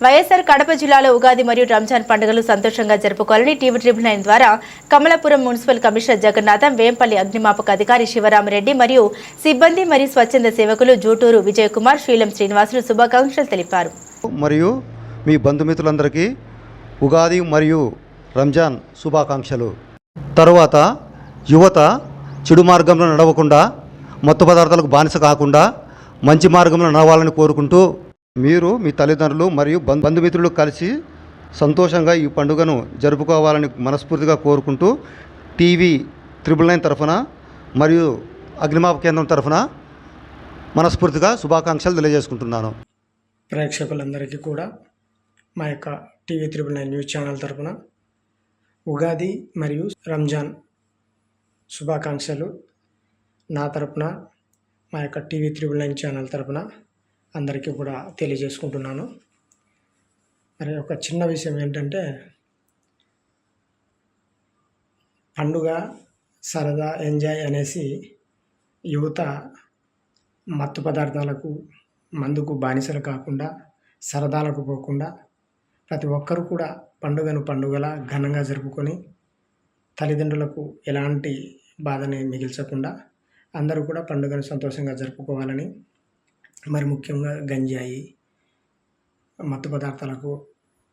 వైఎస్ఆర్ కడప జిల్లాలో ఉగాది మరియు రంజాన్ పండుగలు సంతోషంగా జరుపుకోవాలని టీవీ ట్రిబుల్ నైన్ ద్వారా కమలాపురం మున్సిపల్ కమిషనర్ జగన్నాథం వేంపల్లి అగ్నిమాపక అధికారి శివరామరెడ్డి మరియు సిబ్బంది మరియు స్వచ్ఛంద సేవకులు జూటూరు విజయ్ కుమార్ శ్రీలం శ్రీనివాసులు శుభాకాంక్షలు తెలిపారు. మరియు మీ బంధుమిత్రులందరికీ ఉగాది మరియు రంజాన్ శుభాకాంక్షలు. తరువాత యువత చెడు మార్గంలో నడవకుండా మత్తు పదార్థాలకు బానిస కాకుండా మంచి మార్గంలో నడవాలని కోరుకుంటూ మీరు మీ తల్లిదండ్రులు మరియు బంధు బంధుమిత్రులు కలిసి సంతోషంగా ఈ పండుగను జరుపుకోవాలని మనస్ఫూర్తిగా కోరుకుంటూ టీవీ త్రిబుల్ నైన్ తరఫున మరియు అగ్నిమాప కేంద్రం తరఫున మనస్ఫూర్తిగా శుభాకాంక్షలు తెలియజేసుకుంటున్నాను. ప్రేక్షకులందరికీ కూడా మా యొక్క TV triple nine news channel తరఫున ఉగాది మరియు రంజాన్ శుభాకాంక్షలు. నా తరపున మా యొక్క టీవీ త్రిబుల్ నైన్ ఛానల్ తరపున అందరికీ కూడా తెలియజేసుకుంటున్నాను. మరి ఒక చిన్న విషయం ఏంటంటే పండుగ సరదా ఎంజాయ్ అనేసి యువత మత్తు పదార్థాలకు మందుకు బానిసలు కాకుండా సరదాలకు పోకుండా ప్రతి ఒక్కరూ కూడా పండుగను పండుగలా ఘనంగా జరుపుకొని తల్లిదండ్రులకు ఎలాంటి బాధని మిగిల్చకుండా అందరూ కూడా పండుగను సంతోషంగా జరుపుకోవాలని మరి ముఖ్యంగా గంజాయి మత్తు పదార్థాలకు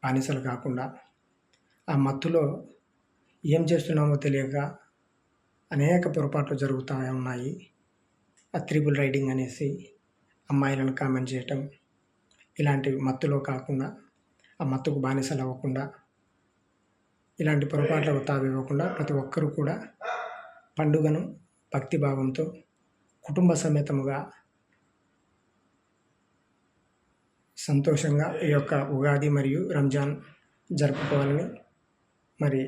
బానిసలు కాకుండా ఆ మత్తులో ఏం చేస్తున్నామో తెలియక అనేక పొరపాట్లు జరుగుతూ ఉన్నాయి. ఆ త్రిబుల్ రైడింగ్ అనేసి అమ్మాయిలను కామెంట్ చేయటం ఇలాంటివి మత్తులో కాకుండా ఆ మత్తుకు బానిసలు అవ్వకుండా ఇలాంటి పొరపాట్లకు తావివ్వకుండా ప్రతి ఒక్కరూ కూడా పండుగను భక్తి భావంతో కుటుంబ సమేతముగా సంతోషంగా ఈ యొక్క ఉగాది మరియు రంజాన్ జరుపుకోవాలని మరి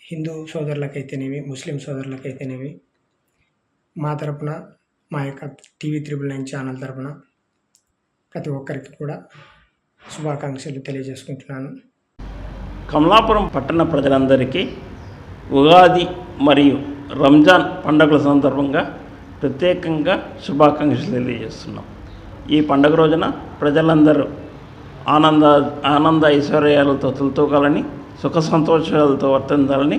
హిందూ సోదరులకైతేనేమి ముస్లిం సోదరులకైతేనేమి మా తరపున మా యొక్క టీవీ త్రిబుల్ నైన్ ఛానల్ తరపున ప్రతి ఒక్కరికి కూడా శుభాకాంక్షలు తెలియజేసుకుంటున్నాను. కమలాపురం పట్టణ ప్రజలందరికీ ఉగాది మరియు రంజాన్ పండుగల సందర్భంగా ప్రత్యేకంగా శుభాకాంక్షలు తెలియజేస్తున్నాం. ఈ పండుగ రోజున ప్రజలందరూ ఆనంద ఆనంద ఐశ్వర్యాలతో తొలతూగాలని సుఖ సంతోషాలతో వర్తించాలని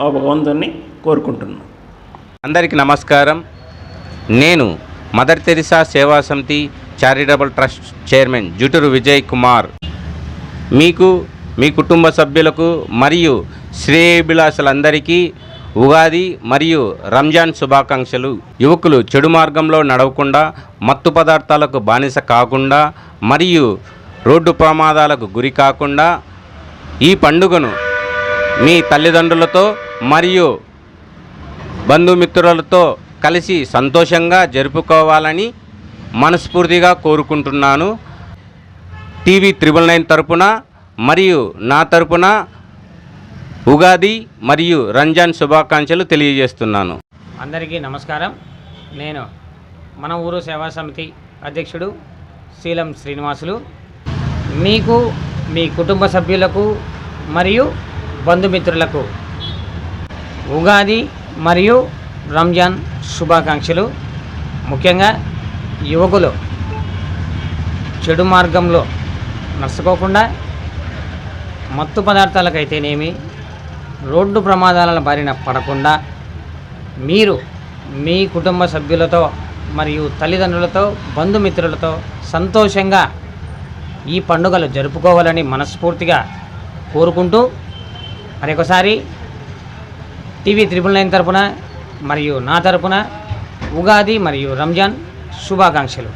ఆ భగవంతుని కోరుకుంటున్నాను అందరికీ నమస్కారం. నేను Mother Teresa Seva Samiti charitable trust chairman Juturu Vijay Kumar. మీకు మీ కుటుంబ సభ్యులకు మరియు శ్రేయభిలాషులందరికీ ఉగాది మరియు రంజాన్ శుభాకాంక్షలు. యువకులు చెడు మార్గంలో నడవకుండా మత్తు పదార్థాలకు బానిస కాకుండా మరియు రోడ్డు ప్రమాదాలకు గురి కాకుండా ఈ పండుగను మీ తల్లిదండ్రులతో మరియు బంధుమిత్రులతో కలిసి సంతోషంగా జరుపుకోవాలని మనస్ఫూర్తిగా కోరుకుంటున్నాను. టీవీ త్రిబుల్ నైన్ తరపున మరియు నా తరపున ఉగాది మరియు రంజాన్ శుభాకాంక్షలు తెలియజేస్తున్నాను. అందరికీ నమస్కారం. నేను మన ఊరు సేవా సమితి అధ్యక్షుడు శీలం శ్రీనివాసులు. మీకు మీ కుటుంబ సభ్యులకు మరియు బంధుమిత్రులకు ఉగాది మరియు రంజాన్ శుభాకాంక్షలు. ముఖ్యంగా యువకులు చెడు మార్గంలో నడుచుకోకుండా మత్తు పదార్థాలకైతేనేమి రోడ్డు ప్రమాదాల బారిన పడకుండా మీరు మీ కుటుంబ సభ్యులతో మరియు తల్లిదండ్రులతో బంధుమిత్రులతో సంతోషంగా ఈ పండుగలు జరుపుకోవాలని మనస్ఫూర్తిగా కోరుకుంటూ మరొకసారి టీవీ త్రిపుల్ నైన్ తరపున మరియు నా తరపున ఉగాది మరియు రంజాన్ శుభాకాంక్షలు.